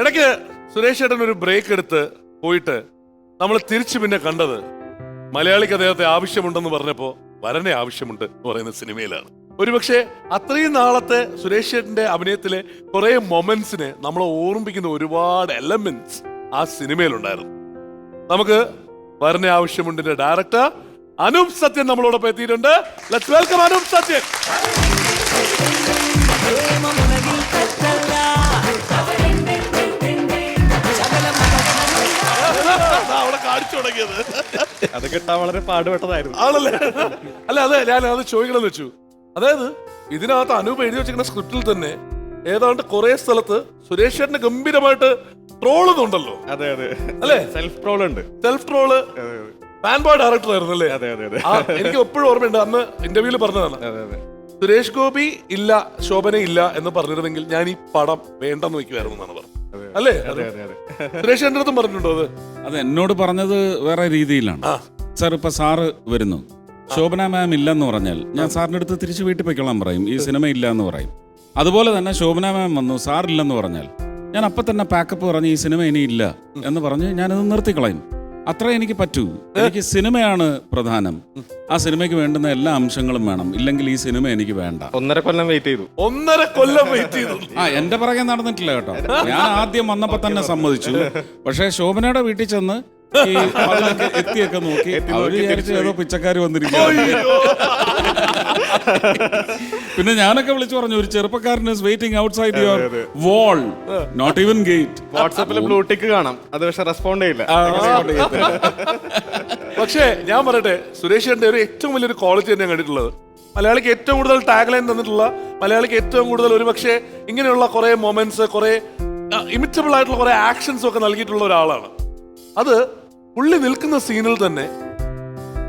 ഇടയ്ക്ക് സുരേഷ് ചേട്ടൻ ഒരു ബ്രേക്ക് എടുത്ത് പോയിട്ട് നമ്മൾ തിരിച്ചു പിന്നെ കണ്ടത് മലയാളിക്ക് അദ്ദേഹത്തെ ആവശ്യമുണ്ടെന്ന് പറഞ്ഞപ്പോ വരനെ ആവശ്യമുണ്ട് എന്ന് പറയുന്ന സിനിമയിലാണ്. ഒരുപക്ഷെ അത്രയും നാളത്തെ സുരേഷ് ചേട്ടന്റെ അഭിനയത്തിലെ കുറെ മൊമെന്റ്സിനെ നമ്മളെ ഓർമ്മിപ്പിക്കുന്ന ഒരുപാട് എലമെന്റ്സ് ആ സിനിമയിലുണ്ടായിരുന്നു. നമുക്ക് വരനെ ആവശ്യമുണ്ടിന്റെ ഡയറക്ടർ അനൂപ് സത്യൻ നമ്മളോടൊപ്പം എത്തിയിട്ടുണ്ട്. Let welcome Anoop Sathyan. തുടങ്ങിയത്. അത് കിട്ടാൻ വളരെ പാടുപെട്ടതായിരുന്നു. ആണല്ലേ? അല്ല അതെ ഞാൻ അത് ചോദിക്കണമെന്ന് വെച്ചു. അതായത് ഇതിനകത്ത് അനൂപ് എഴുതി വെച്ചിരിക്കുന്ന സ്ക്രിപ്റ്റിൽ തന്നെ ഏതാണ്ട് കുറെ സ്ഥലത്ത് സുരേഷ് ചേട്ടന് ഗംഭീരമായിട്ട് ട്രോളുന്നുണ്ടല്ലോ അതെ അതെ. അല്ലേ? സെൽഫ് ട്രോൾ ഉണ്ട്. സെൽഫ് ട്രോൾ അതെ ഫാൻ ബോയ് ഡയറക്ടർ ആയിരുന്നു അല്ലേ? അതെ അതെ അതെ. ആ, എനിക്ക് എപ്പോഴും ഓർമ്മയുണ്ട് അന്ന് ഇന്റർവ്യൂൽ പറഞ്ഞതാണ്. അതെ അതെ. സുരേഷ് ഗോപി ഇല്ല ശോഭന ഇല്ല എന്ന് പറഞ്ഞിരുന്നെങ്കിൽ ഞാൻ ഈ പടം വേണ്ടെന്ന് വെക്കുമായിരുന്നു എന്നാണ് പറഞ്ഞത്. അല്ലേ? അതെ അതെ അതെ സുരേഷ് എന്റെ അടുത്തും പറഞ്ഞിട്ടുണ്ടോ അത്? അത് എന്നോട് പറഞ്ഞത് വേറെ രീതിയിലാണ്. ആ. സാർ ഇപ്പൊ സാറ് വരുന്നു. ശോഭന മാം ഇല്ലെന്ന് പറഞ്ഞാൽ ഞാൻ സാറിന്റെ അടുത്ത് തിരിച്ചു വീട്ടിൽ പോയിക്കൊള്ളാൻ പറയും. ഈ സിനിമ ഇല്ല എന്ന് പറയും. അതുപോലെ തന്നെ ശോഭന മാം വന്നു സാറില്ലെന്ന് പറഞ്ഞാൽ ഞാൻ അപ്പൊ തന്നെ പാക്കപ്പ് പറഞ്ഞ് ഈ സിനിമ ഇനി ഇല്ല എന്ന് പറഞ്ഞ് ഞാനത് നിർത്തിക്കളയും. അത്ര എനിക്ക് പറ്റൂ. എനിക്ക് സിനിമയാണ് പ്രധാനം. ആ സിനിമയ്ക്ക് വേണ്ടുന്ന എല്ലാ അംശങ്ങളും വേണം. ഇല്ലെങ്കിൽ ഈ സിനിമ എനിക്ക് വേണ്ട. ഒന്നര കൊല്ലം വെയിറ്റ് ചെയ്തു. ഒന്നര കൊല്ലം വെയിറ്റ് ചെയ്തു. ആ എന്റെ പുറകെ നടന്നിട്ടില്ല കേട്ടോ. ഞാൻ ആദ്യം വന്നപ്പോ തന്നെ സമ്മതിച്ചു. പക്ഷേ ശോഭനയുടെ വീട്ടിൽ ചെന്ന് ഈ എത്തിയൊക്കെ നോക്കി. അവർ വിചാരിച്ചു ഏതോ പിച്ചക്കാർ വന്നിരിക്കുന്നു പിന്നെ ഞാനൊക്കെ വിളിച്ചു പറഞ്ഞു ഒരു ചെറുപ്പക്കാരൻ waiting outside your wall not even gate വാട്സാപ്പിൽ ബ്ലൂടിക്ക് കാണാം. അത് പക്ഷെ റെസ്പോണ്ട് ചെയ്യില്ല. പക്ഷേ ഞാൻ പറയട്ടെ സുരേഷ് ചേട്ടന്റെ ഒരു ഏറ്റവും വലിയൊരു ക്വാളിറ്റി തന്നെ കണ്ടിട്ടുള്ളത്. മലയാളിക്ക് ഏറ്റവും കൂടുതൽ ടാഗ് ലൈൻ തന്നിട്ടുള്ള മലയാളിക്ക് ഏറ്റവും കൂടുതൽ ഒരു പക്ഷേ ഇങ്ങനെയുള്ള കുറെ മൊമെന്റ്സ് കുറെ ഇമിറ്റബിൾ ആയിട്ടുള്ള കുറെ ആക്ഷൻസ് ഒക്കെ നൽകിയിട്ടുള്ള ഒരാളാണ്. അത് പുള്ളി നിൽക്കുന്ന സീനിൽ തന്നെ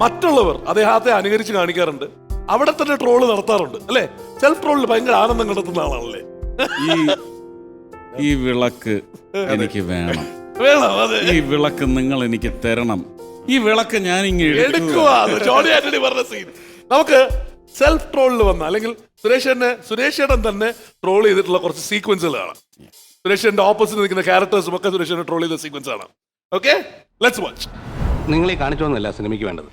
മറ്റുള്ളവർ അദ്ദേഹത്തെ അനുകരിച്ച് കാണിക്കാറുണ്ട്. അവിടെ തന്നെ ട്രോൾ നടത്താറുണ്ട് അല്ലെ? സെൽഫ് ട്രോളിൽ ഭയങ്കര ആനന്ദം കണ്ടെത്തുന്ന ആളാണല്ലേ? ഈ ഈ വിളക്ക് എനിക്ക് വേണം. വേണം അതെ. ഈ വിളക്ക് നിങ്ങൾ എനിക്ക് തരണം. ഈ വിളക്ക് ഞാൻ ഇങ്ങനെ എടുക്കുക ജോണി ആന്റണി പറഞ്ഞ സീൻ. നമുക്ക് സെൽഫ് ട്രോളിൽ വന്ന അല്ലെങ്കിൽ സുരേഷ് ചേട്ടനെ സുരേഷ് ചേട്ടൻ തന്നെ ട്രോൾ ചെയ്തിട്ടുള്ള കുറച്ച് സീക്വൻസുകളാണ് കാണാം. സുരേഷ് ചേട്ടന്റെ ഓപ്പോസിറ്റ് നിൽക്കുന്ന ക്യാരക്ടേഴ്സും ഒക്കെ സുരേഷ് ചേട്ടൻ ട്രോൾ ചെയ്ത സീക്വൻസ് ആണ് ഓക്കെ ലെറ്റ്സ് വാച്ച് നിങ്ങളെ കാണിച്ചോന്നല്ല സിനിമയ്ക്ക് വേണ്ടത്.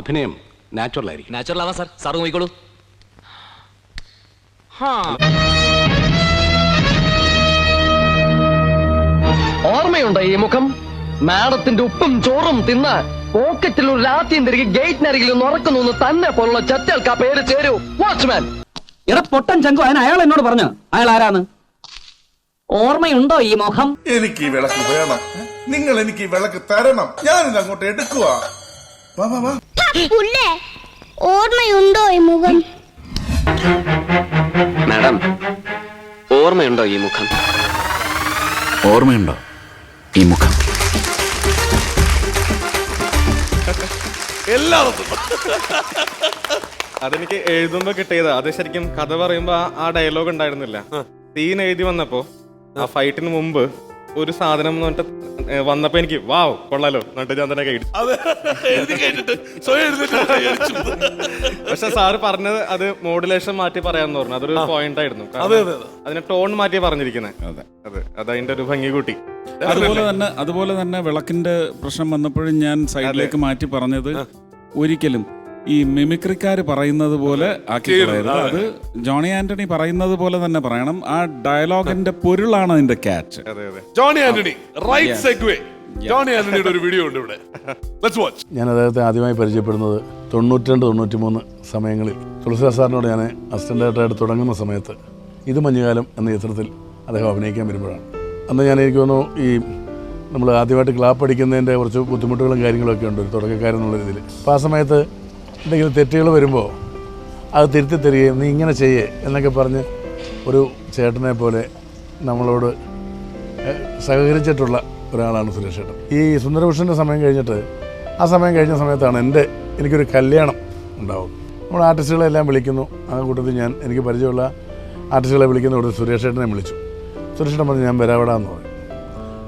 അഭിനയം നാച്ചുറൽ ആയിരിക്കും. നാച്ചുറൽ ആവാം സാർ സാർ നോക്കിക്കോളൂ. ഓർമ്മയുണ്ടോ ഈ മുഖം? മാഡത്തിന്റെ ഉപ്പും ചോറും തിന്ന് പോക്കറ്റിൽ ഒരു രാത്രിയും തിരികെ ഗേറ്റിനരികിൽ നിന്ന് ഉറക്കുന്നു തന്നെ പോലുള്ള ചത്തൽക്ക് ആ പേര് ചേരൂ. വാച്ച്മാൻ എടാ പൊട്ടൻ ചങ്കു അതിന് അയാൾ എന്നോട് പറഞ്ഞു? അയാൾ ആരാന്ന്? ഓർമ്മയുണ്ടോ ഈ മുഖം? എനിക്ക് ഈ വിളക്ക് വേണം. നിങ്ങൾ എനിക്ക് ഈ വിളക്ക് തരണം. ഞാനിത് അങ്ങോട്ട് എടുക്കുക വാ വാ വാ. പുല്ലേ ഓർമ്മയുണ്ടോ ഈ മുഖം? മാഡം ഓർമ്മയുണ്ടോ ഈ മുഖം? ഓർമ്മയുണ്ടോ ഈ മുഖം? എല്ലായിടത്തും അതെനിക്ക് എഴുതുമ്പോ കിട്ടിയതാ. അത് ശരിക്കും കഥ പറയുമ്പോ ആ- ആ ഡയലോഗ് ഉണ്ടായിരുന്നില്ല. സീൻ എഴുതി വന്നപ്പോ ആ ഫൈറ്റിന് മുമ്പ് ഒരു സാധനം എന്ന് പറഞ്ഞിട്ട് വന്നപ്പോ എനിക്ക് വാവ് കൊള്ളാലോ എന്നിട്ട് ഞാൻ തന്നെ കൈ അത് എഴുതി കഴിഞ്ഞിട്ട് സ്വയം എഴുതിട്ട് പക്ഷെ സാറ് പറഞ്ഞത് അത് മോഡുലേഷൻ മാറ്റി പറയാന്ന് പറഞ്ഞു. അതൊരു പോയിന്റ് ആയിരുന്നു. അതെ, അതെ, അതെ. അതിന് ടോൺ മാറ്റി പറഞ്ഞിരിക്കുന്നത് അതെ. അതെ അത് അതിന്റെ ഒരു ഭംഗി കൂട്ടി. അതുപോലെ തന്നെ അതുപോലെ തന്നെ വിളക്കിന്റെ പ്രശ്നം വന്നപ്പോഴും ഞാൻ സൈഡിലേക്ക് മാറ്റി പറഞ്ഞത് ഒരിക്കലും ഈ മിമിക്രിക്കാർ പറയുന്നത് പോലെ ആക്കി കളയരുത്. അത് ജോണി ആന്റണി പറയുന്നത് പോലെ തന്നെ പറയണം. ആ ഡയലോഗിന്റെ പൊരുളാണ് അതിന്റെ ക്യാച്ച്. അതെ അതെ. ജോണി ആന്റണി റൈറ്റ് സെഗ്വേ ജോണി ആന്റണിയുടെ ഒരു വീഡിയോ ഉണ്ട് ഇവിടെ. ലെറ്റ്സ് വാച്ച് ഞാൻ അദ്ദേഹത്തെ ആദ്യമായി പരിചയപ്പെടുന്നത് തൊണ്ണൂറ്റിരണ്ട് തൊണ്ണൂറ്റി മൂന്ന് സമയങ്ങളിൽ. തുളസിദാസ് സാറിനോട് ഞാൻ അസിസ്റ്റന്റ് ഡയറക്ടറായിട്ട് തുടങ്ങുന്ന സമയത്ത് ഇത് മഞ്ഞുകാലം എന്ന ചിത്രത്തിൽ അദ്ദേഹം അഭിനയിക്കാൻ വരുമ്പോഴാണ്. അന്ന് ഞാൻ എനിക്ക് തോന്നുന്നു ഈ നമ്മൾ ആദ്യമായിട്ട് ക്ലാപ്പ് അടിക്കുന്നതിന്റെ കുറച്ച് ബുദ്ധിമുട്ടുകളും കാര്യങ്ങളൊക്കെ ഉണ്ട് ഒരു തുടക്കക്കാരെന്നുള്ള രീതിയിൽ. അപ്പോൾ ആ സമയത്ത് എന്തെങ്കിലും തെറ്റുകൾ വരുമ്പോൾ അത് തിരുത്തി തരികയും നീ ഇങ്ങനെ ചെയ്യേ എന്നൊക്കെ പറഞ്ഞ് ഒരു ചേട്ടനെ പോലെ നമ്മളോട് സഹകരിച്ചിട്ടുള്ള ഒരാളാണ് സുരേഷ് ചേട്ടൻ ഈ സുന്ദരഭൂഷന്റെ സമയം കഴിഞ്ഞിട്ട് ആ സമയം കഴിഞ്ഞ സമയത്താണ് എന്റെ എനിക്കൊരു കല്യാണം ഉണ്ടാവും നമ്മൾ ആർട്ടിസ്റ്റുകളെല്ലാം വിളിക്കുന്നു. ആ കൂട്ടത്തിൽ ഞാൻ എനിക്ക് പരിചയമുള്ള ആർട്ടിസ്റ്റുകളെ വിളിക്കുന്ന ഉടനെ സുരേഷ് ചേട്ടനെ വിളിച്ചു. സുരേഷ് ചേട്ടൻ പറഞ്ഞു ഞാൻ വരാവിടാന്ന് പറഞ്ഞു.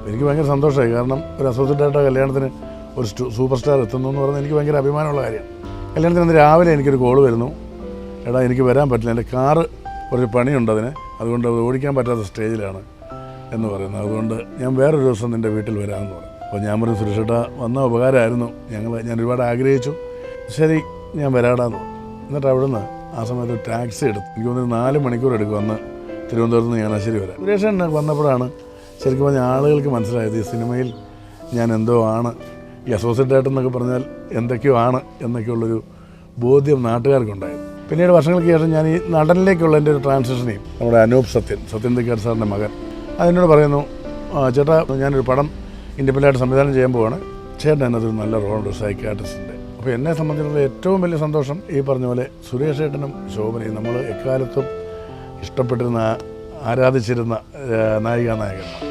എനിക്ക് ഭയങ്കര സന്തോഷമായി. കാരണം ഒരു അസോസിയേറ്റ് ആയിട്ട് കല്യാണത്തിന് ഒരു സൂപ്പർ സ്റ്റാർ എത്തുന്നു എന്ന് പറഞ്ഞാൽ എനിക്ക് ഭയങ്കര അഭിമാനമുള്ള കാര്യമാണ്. കല്യാണത്തിന് അന്ന് രാവിലെ എനിക്കൊരു കോൾ വരുന്നു. എടാ എനിക്ക് വരാൻ പറ്റില്ല. എന്റെ കാറ് കുറച്ച് പണിയുണ്ട് അതിന്. അതുകൊണ്ട് അത് ഓടിക്കാൻ പറ്റാത്ത സ്റ്റേജിലാണ് എന്ന് പറയുന്നത് അതുകൊണ്ട് ഞാൻ വേറൊരു ദിവസം നിന്റെ വീട്ടിൽ വരാമെന്ന് പറഞ്ഞു. അപ്പോൾ ഞാൻ പറഞ്ഞു സുരക്ഷേട്ട വന്ന ഉപകാരമായിരുന്നു. ഞങ്ങൾ ഞാൻ ഒരുപാട് ആഗ്രഹിച്ചു. ശരി ഞാൻ വരാടാന്ന് എന്നിട്ട് അവിടെ നിന്ന് ആ സമയത്ത് ടാക്സി എടുത്തു. എനിക്ക് തോന്നുന്നു നാല് മണിക്കൂർ എടുക്കും വന്ന് തിരുവനന്തപുരത്ത് നിന്ന് ചങ്ങനാശ്ശേരി വരാം സുരേഷൻ വന്നപ്പോഴാണ് ശരിക്കും പറഞ്ഞാൽ ആളുകൾക്ക് മനസ്സിലായത് ഈ സിനിമയിൽ ഞാൻ എന്തോ ആണ് ഈ അസോസിയേറ്റ് ആയിട്ട് എന്നൊക്കെ പറഞ്ഞാൽ എന്തൊക്കെയോ ആണ് എന്നൊക്കെയുള്ളൊരു ബോധ്യം നാട്ടുകാർക്കുണ്ടായിരുന്നു പിന്നീട് വർഷങ്ങൾക്ക് ശേഷം ഞാൻ ഈ നടനിലേക്കുള്ള എന്റെ ഒരു ട്രാൻസിഷനെയും നമ്മുടെ അനൂപ് സത്യൻ സത്യൻ തിക്കാട് സാറിന്റെ മകൻ അതിനോട് പറയുന്നു "ആ, ചേട്ടാ ഞാനൊരു പടം ഇൻഡിപെൻഡന്റായിട്ട് സംവിധാനം ചെയ്യാൻ പോവാണ്. ചേട്ടൻ എന്നതൊരു നല്ല റോളുണ്ട് സൈക്കാട്രിസ്റ്റിന്റെ അപ്പോൾ എന്നെ സംബന്ധിച്ചിടത്തോളം ഏറ്റവും വലിയ സന്തോഷം ഈ പറഞ്ഞ പോലെ സുരേഷ് ചേട്ടനും ശോഭനയും നമ്മൾ എക്കാലത്തും ഇഷ്ടപ്പെട്ടിരുന്ന ആരാധിച്ചിരുന്ന നായികാ നായകന്മാർ.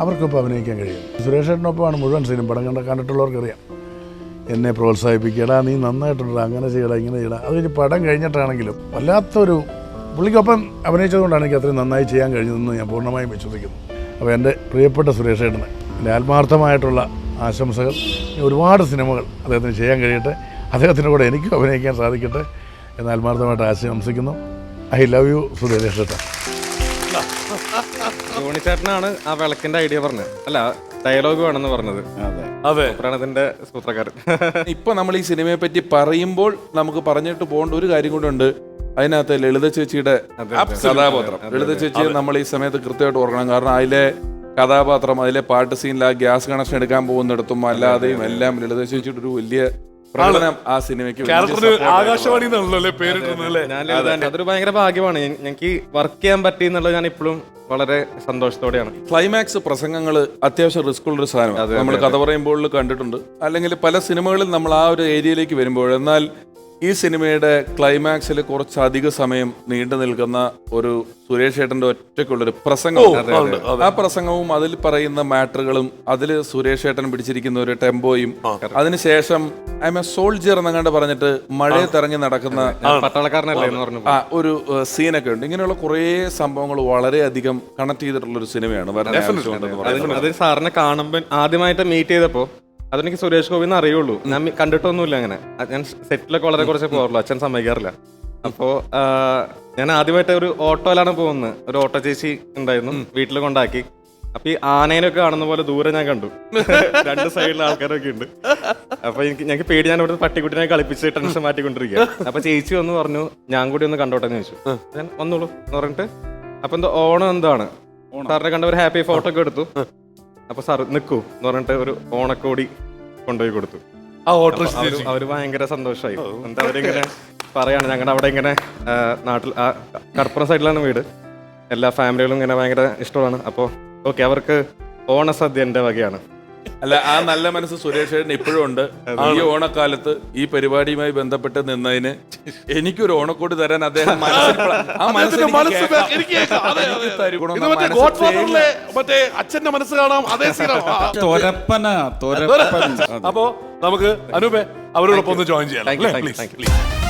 അവർക്കൊപ്പം അഭിനയിക്കാൻ കഴിയും. സുരേഷ് ഏട്ടനൊപ്പമാണ് മുഴുവൻ സിനിമ പടം കണ്ട കണ്ടിട്ടുള്ളവർക്കറിയാം. എന്നെ പ്രോത്സാഹിപ്പിക്കടാ നീ നന്നായിട്ടുണ്ട് അങ്ങനെ ചെയ്യടാ ഇങ്ങനെ ചെയ്യടാ. അത് കഴിഞ്ഞ് പടം കഴിഞ്ഞിട്ടാണെങ്കിലും വല്ലാത്തൊരു പുള്ളിക്കൊപ്പം അഭിനയിച്ചതുകൊണ്ടാണ് എനിക്ക് അത്രയും നന്നായി ചെയ്യാൻ കഴിഞ്ഞതെന്ന് ഞാൻ പൂർണമായും വിശ്വസിക്കുന്നു. അപ്പോൾ എന്റെ പ്രിയപ്പെട്ട സുരേഷ് ഏട്ടന് എന്റെ ആത്മാർത്ഥമായിട്ടുള്ള ആശംസകൾ. ഒരുപാട് സിനിമകൾ അദ്ദേഹത്തിന് ചെയ്യാൻ കഴിയട്ടെ. അദ്ദേഹത്തിന്റെ കൂടെ എനിക്കും അഭിനയിക്കാൻ സാധിക്കട്ടെ എന്ന് ആത്മാർത്ഥമായിട്ട് ആശംസിക്കുന്നു. ഐ ലവ് യു സുരേഷ് ഏട്ടൻ ആ വിളക്കിന്റെ ഐഡിയ പറഞ്ഞത്. അല്ല ഡയലോഗ് വേണമെന്ന് പറഞ്ഞത്. അതെ. പ്രണതിന്റെ സൂത്രക്കാരൻ. ഇപ്പൊ നമ്മൾ ഈ സിനിമയെ പറ്റി പറയുമ്പോൾ നമുക്ക് പറഞ്ഞിട്ട് പോകേണ്ട ഒരു കാര്യം കൂടെ ഉണ്ട്. അതിനകത്ത് ലളിത ചേച്ചിയുടെ കഥാപാത്രം. ലളിത ചേച്ചിയെ നമ്മൾ ഈ സമയത്ത് കൃത്യമായിട്ട് ഓർക്കണം. കാരണം അതിലെ കഥാപാത്രം അതിലെ പാട്ട് സീനിൽ ആ ഗ്യാസ് കണക്ഷൻ എടുക്കാൻ പോകുന്നിടത്തും അല്ലാതെയും എല്ലാം ലളിത ചേച്ചിയുടെ ഒരു വലിയ പ്രകടനം ആ സിനിമയ്ക്ക് ആകാശവാണി എന്നാണല്ലോ അതൊരു ഭയങ്കര ഭാഗ്യമാണ്. എനിക്ക് ഞങ്ങൾക്ക് വർക്ക് ചെയ്യാൻ പറ്റി എന്നുള്ളത് ഞാൻ ഇപ്പോഴും വളരെ സന്തോഷത്തോടെയാണ്. ക്ലൈമാക്സ് പ്രസംഗങ്ങൾ അത്യാവശ്യം റിസ്ക് ഉള്ള ഒരു സാധനമാണ് നമ്മൾ കഥ പറയുമ്പോൾ കണ്ടിട്ടുണ്ട്. അല്ലെങ്കിൽ പല സിനിമകളിൽ നമ്മൾ ആ ഒരു ഏരിയയിലേക്ക് വരുമ്പോൾ എന്നാൽ ഈ സിനിമയുടെ ക്ലൈമാക്സിൽ കുറച്ചധിക സമയം നീണ്ടു നിൽക്കുന്ന ഒരു സുരേഷ് ഏട്ടന്റെ ഒറ്റയ്ക്കുള്ളൊരു പ്രസംഗം ഉണ്ട്, ആ പ്രസംഗവും അതിൽ പറയുന്ന മാറ്ററുകളും അതിൽ സുരേഷ് ഏട്ടൻ പിടിച്ചിരിക്കുന്ന ഒരു ടെമ്പോയും അതിനുശേഷം ഐ എം എ സോൾജിയർ എന്നങ്ങാണ്ട് പറഞ്ഞിട്ട് മഴയെ തിറങ്ങി നടക്കുന്ന പട്ടാളക്കാരനല്ലേ ഒരു സീനൊക്കെ ഉണ്ട്. ഇങ്ങനെയുള്ള കുറേ സംഭവങ്ങൾ വളരെയധികം കണക്ട് ചെയ്തിട്ടുള്ള ഒരു സിനിമയാണ് സാറിനെ കാണുമ്പോൾ ആദ്യമായിട്ട് മീറ്റ് ചെയ്തപ്പോ അതെനിക്ക് സുരേഷ് ഗോപി എന്ന് അറിയുള്ളൂ. ഞാൻ കണ്ടിട്ടൊന്നുമില്ല അങ്ങനെ. ഞാൻ സെറ്റിലൊക്കെ വളരെ കുറച്ച് പോകാറുള്ളൂ. അച്ഛൻ സമ്മതിക്കാറില്ല. അപ്പോ ഞാൻ ആദ്യമായിട്ട് ഒരു ഓട്ടോയിലാണ് പോകുന്നത്. ഒരു ഓട്ടോ ചേച്ചി ഉണ്ടായിരുന്നു. വീട്ടിൽ കൊണ്ടാക്കി. അപ്പൊ ഈ ആനേനൊക്കെ കാണുന്ന പോലെ ദൂരെ ഞാൻ കണ്ടു. രണ്ട് സൈഡിലെ ആൾക്കാരൊക്കെ ഉണ്ട്. അപ്പൊ എനിക്ക് ഞങ്ങൾക്ക് പേടി. ഞാൻ ഇവിടുന്ന് പട്ടിക്കുട്ടിനെ കളിപ്പിച്ച് ടെൻഷൻ മാറ്റിക്കൊണ്ടിരിക്കുക അപ്പൊ ചേച്ചി വന്ന് പറഞ്ഞു ഞാൻ കൂടി ഒന്ന് കണ്ടോട്ടെ എന്ന് ചോദിച്ചു. ഞാൻ വന്നോളൂ എന്ന് പറഞ്ഞിട്ട്. അപ്പൊ എന്തോ ഓണം എന്താണ്? സാറിനെ കണ്ട ഒരു ഹാപ്പി ഫോട്ടോ ഒക്കെ എടുത്തു. അപ്പൊ സാർ നിൽക്കൂ എന്ന് പറഞ്ഞിട്ട് ഒരു ഓണക്കോടി കൊണ്ടുപോയി കൊടുത്തു. ആ ഓട്ടോ അവർ അവർ ഭയങ്കര സന്തോഷമായി എന്താ അവരിങ്ങനെ പറയാണ് ഞങ്ങളുടെ അവിടെ ഇങ്ങനെ ആ, നാട്ടിൽ ആ കടപ്പുറം സൈഡിലാണ് വീട്. എല്ലാ ഫാമിലികളും ഇങ്ങനെ ഭയങ്കര ഇഷ്ടമാണ്. അപ്പോൾ ഓക്കെ അവർക്ക് ഓണസദ്യ എന്റെ വകയാണ്. അല്ല ആ നല്ല മനസ്സ് സുരേഷ് ഏട്ടൻ ഇപ്പോഴും ഉണ്ട് ഈ ഓണക്കാലത്ത് ഈ പരിപാടിയുമായി ബന്ധപ്പെട്ട് നിന്നതിന് എനിക്കൊരു ഓണക്കോട് തരാൻ അദ്ദേഹം മനസ്സിൽ ആ മനസ്സിൽ മനസ്സ് എനിക്ക് കേൾക്കാം. എനിക്ക് കേൾക്കാം. അതെ, അതെ. എനിക്ക് തരുമെന്ന് ഇത് മറ്റേ മനസ്സിൽ ഗോഡ് ഫാദറിലെ മറ്റേ അച്ഛന്റെ മനസ്സ് കാണാം അതേ സീനാണ് തൊരപ്പന തൊരപ്പൻ അതെ. അപ്പോ നമുക്ക് അനൂപെ അവരോടൊപ്പം ഒന്ന് ജോയിൻ ചെയ്യാം Thank you, അല്ലേ? thank you, Please, thank you. please.